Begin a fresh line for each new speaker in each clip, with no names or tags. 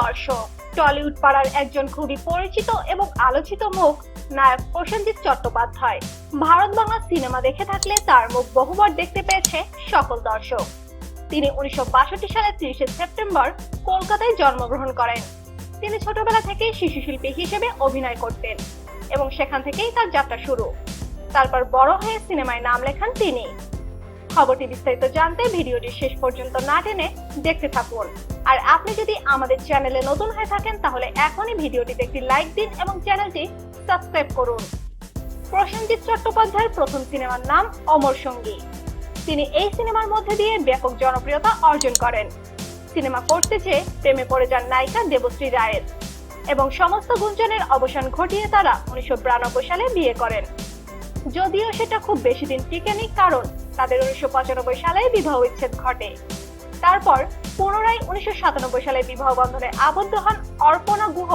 দর্শক। টলিউড পাড়ার একজন খুবই পরিচিত এবং আলোচিত মুখ নায়ক প্রসেনজিৎ চট্টোপাধ্যায়। ভারত বাংলা সিনেমা দেখে থাকলে তার মুখ বহুবার দেখতে পেয়েছে সকল দর্শক। তিনি উনিশশো বাষট্টি সালের তিরিশে সেপ্টেম্বর কলকাতায় জন্মগ্রহণ করেন। তিনি ছোটবেলা থেকে শিশু শিল্পী হিসেবে অভিনয় করতেন এবং সেখান থেকেই তার যাত্রা শুরু। তারপর বড় হয়ে সিনেমায় নাম লেখান তিনি। খবরটি বিস্তারিত জানতে ভিডিওটি শেষ পর্যন্ত না টেনে দেখতে থাকুন। আর আপনি যদি আমাদের চ্যানেলে নতুন হয়ে থাকেন, তাহলে এখনই ভিডিওটিতে একটি লাইক দিন এবং চ্যানেলটি সাবস্ক্রাইব করুন। প্রসেনজিৎ চট্টোপাধ্যায়ের প্রথম সিনেমার নাম অমর সঙ্গী। তিনি এই সিনেমার মধ্যে দিয়ে ব্যাপক জনপ্রিয়তা অর্জন করেন। সিনেমা করতে চেয়ে প্রেমে পড়ে যান নায়িকা দেবশ্রী রায়ের এবং সমস্ত গুঞ্জনের অবসান ঘটিয়ে তারা উনিশশো বিরানব্বই সালে বিয়ে করেন। যদিও সেটা খুব বেশি দিন টিকেনি, কারণ তাদের উনিশশো সালে বিবাহ বিচ্ছেদ ঘটে। তারপর পুনরায় উনিশশো সালে বিবাহ বন্ধনে আবদ্ধ হন অর্পণা গুহ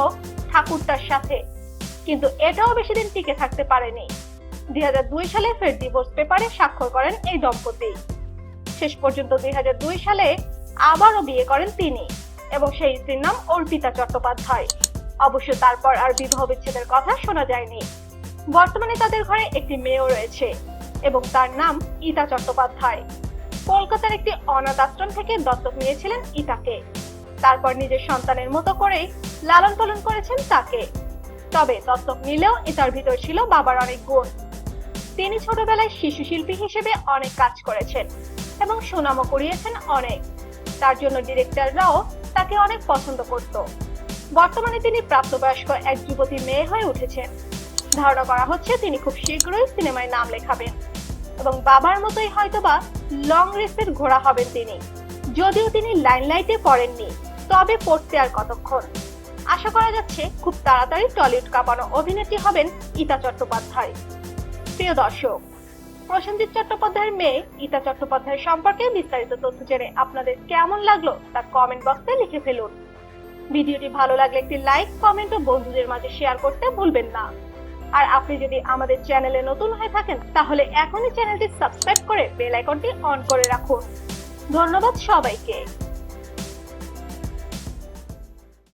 ঠাকুরটার সাথে। কিন্তু এটাও বেশি দিন টিকে থাকতে পারেনি। দুই সালে ফের ডিভোর্স পেপারে স্বাক্ষর করেন এই দম্পতি। শেষ পর্যন্ত দুই হাজার দুই সালে আবারও বিয়ে করেন তিনি এবং সেই স্ত্রীর নাম অর্পিতা চট্টোপাধ্যায়। অবশ্য তারপর আর বিবাহ বিচ্ছেদের কথা শোনা যায়নি। বর্তমানে তাদের ঘরে একটি মেয়েও রয়েছে। এবং তার নাম ইতা চট্টোপাধ্যায়। কলকাতার একটি অনাথ আশ্রম থেকে দত্তক নিয়েছিলেন ইতাকে। তারপর নিজের সন্তানের মতো করেই লালন পালন করেছেন তাকে। তবে দত্তক নিলেও ইতার ভিতর ছিল বাবার অনেক গুণ। তিনি ছোটবেলায় শিশু শিল্পী হিসেবে অনেক কাজ করেছেন এবং সুনামও করিয়েছেন অনেক। তার জন্য ডিরেক্টররাও তাকে অনেক পছন্দ করত। বর্তমানে তিনি প্রাপ্তবয়স্ক এক যুবতী মেয়ে হয়ে উঠেছেন। ধারণা করা হচ্ছে তিনি খুব শীঘ্রই সিনেমায় নাম লেখাবেন। এবং বাবার মতোই হয়তোবা লং রেসের ঘোড়া হবেন তিনি। যদিও তিনি লাইনলাইটে পড়েননি, তবে পড়তে আর কতক্ষণ? আশা করা যাচ্ছে খুব তাড়াতাড়ি টলিউড কাঁপানো অভিনেত্রী হবেন ইতা চট্টোপাধ্যায়। প্রিয় দর্শক, প্রসেনজিৎ চট্টোপাধ্যায়ের মেয়ে ইতা চট্টোপাধ্যায় সম্পর্কে বিস্তারিত তথ্য জেনে আপনাদের কেমন লাগল তা কমেন্ট বক্সে লিখে ফেলুন। ভিডিওটি ভালো লাগলে একটি লাইক কমেন্ট ও বন্ধুদের মাঝে শেয়ার করতে ভুলবেন না। আর আপনি যদি আমাদের চ্যানেলে নতুন হয়ে থাকেন, তাহলে এখনই চ্যানেলটি সাবস্ক্রাইব করে বেল আইকনটি অন করে রাখুন। ধন্যবাদ সবাইকে।